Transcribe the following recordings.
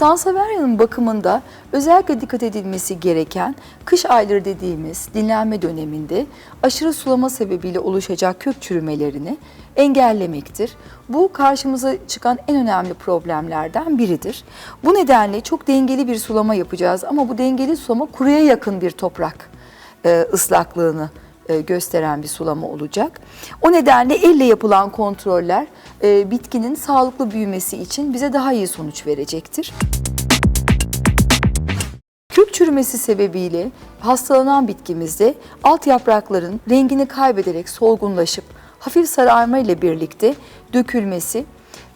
Sanseveria'nın bakımında özellikle dikkat edilmesi gereken kış ayları dediğimiz dinlenme döneminde aşırı sulama sebebiyle oluşacak kök çürümelerini engellemektir. Bu karşımıza çıkan en önemli problemlerden biridir. Bu nedenle çok dengeli bir sulama yapacağız ama bu dengeli sulama kuruya yakın bir toprak e, ıslaklığını e, gösteren bir sulama olacak. O nedenle elle yapılan kontroller e, bitkinin sağlıklı büyümesi için bize daha iyi sonuç verecektir. Kök çürümesi sebebiyle hastalanan bitkimizde alt yaprakların rengini kaybederek solgunlaşıp hafif sararma ile birlikte dökülmesi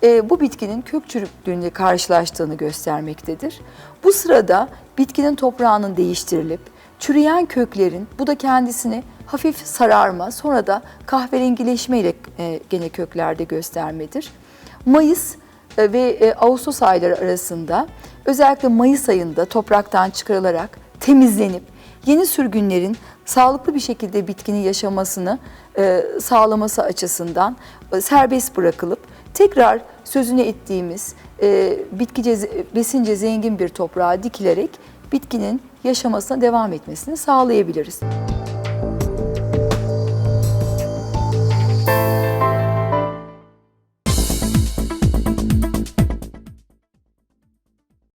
e, bu bitkinin kök çürüklüğünde karşılaştığını göstermektedir. Bu sırada bitkinin toprağının değiştirilip çürüyen köklerin bu da kendisini hafif sararma sonra da kahverengileşme ile e, gene köklerde göstermedir. Mayıs e, ve e, Ağustos ayları arasında özellikle Mayıs ayında topraktan çıkarılarak temizlenip yeni sürgünlerin sağlıklı bir şekilde bitkinin yaşamasını sağlaması açısından serbest bırakılıp tekrar sözünü ettiğimiz e, bitkice besince zengin bir toprağa dikilerek bitkinin yaşamasına devam etmesini sağlayabiliriz.